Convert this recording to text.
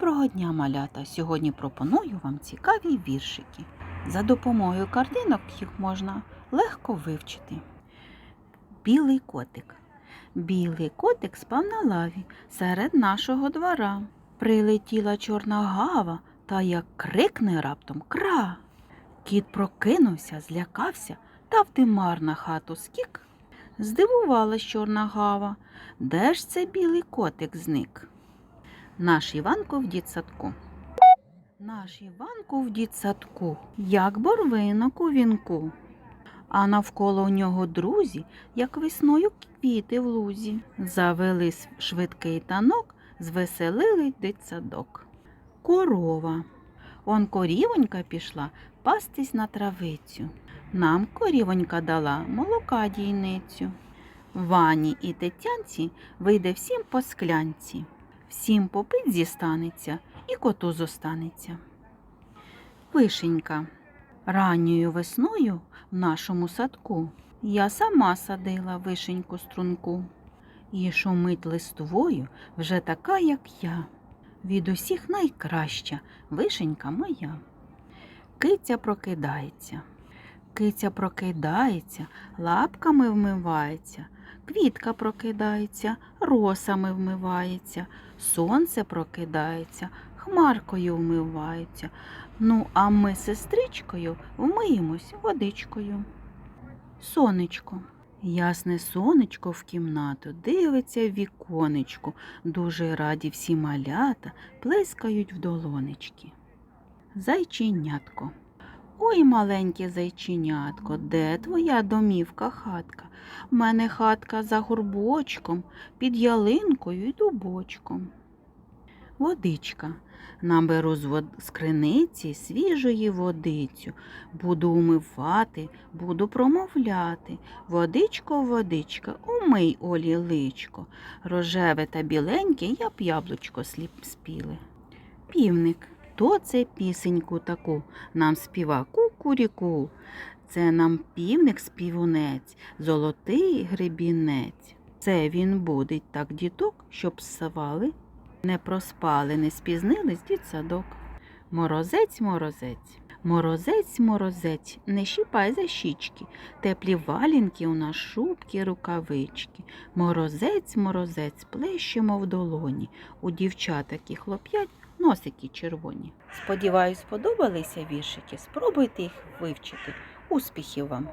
Доброго дня, малята! Сьогодні пропоную вам цікаві віршики. За допомогою картинок їх можна легко вивчити. Білий котик. Білий котик спав на лаві серед нашого двора. Прилетіла чорна гава та як крикне раптом кра. Кіт прокинувся, злякався та вдимар на хату скік. Здивувалась чорна гава. Де ж це білий котик зник? Наш Іванко в дітсадку. Наш Іванко в дітсадку, як борвинок у вінку. А навколо нього друзі, як весною квіти в лузі. Завели швидкий танок, звеселили дитсадок. Корова. Он корівонька пішла пастись на травицю. Нам корівонька дала молока дійницю. Вані і Тетянці вийде всім по склянці. Всім попить зістанеться і коту зостанеться. Вишенька. Ранньою весною в нашому садку я сама садила вишеньку струнку. І шумить листвою вже така, як я. Від усіх найкраща вишенька моя. Киця прокидається. Киця прокидається, лапками вмивається, квітка прокидається, росами вмивається, сонце прокидається, хмаркою вмивається. Ну, а ми з сестричкою вмиємось водичкою. Сонечко. Ясне сонечко в кімнату дивиться в віконечку. Дуже раді всі малята плескають в долонечки. Зайченятко. Ой, маленьке зайченятко, де твоя домівка хатка? В мене хатка за горбочком, під ялинкою і дубочком. Водичка. Наберу з, вод... з криниці свіжої водицю. Буду умивати, буду промовляти. Водичко, водичка, умий Олі личко. Рожеве та біленьке, я б яблучко сліп спіли. Півник. То це пісеньку таку нам співа кукуріку. Це нам півник співунець, золотий гребінець. Це він будить так діток, щоб савали, не проспали, не спізнились дітсадок. Морозець, морозець, морозець, морозець, не щіпай за щічки, теплі валінки у нас шубки, рукавички. Морозець, морозець, плещемо в долоні. У дівчат такі хлоп'ять носики червоні. Сподіваюсь, сподобалися віршики. Спробуйте їх вивчити. Успіхів вам!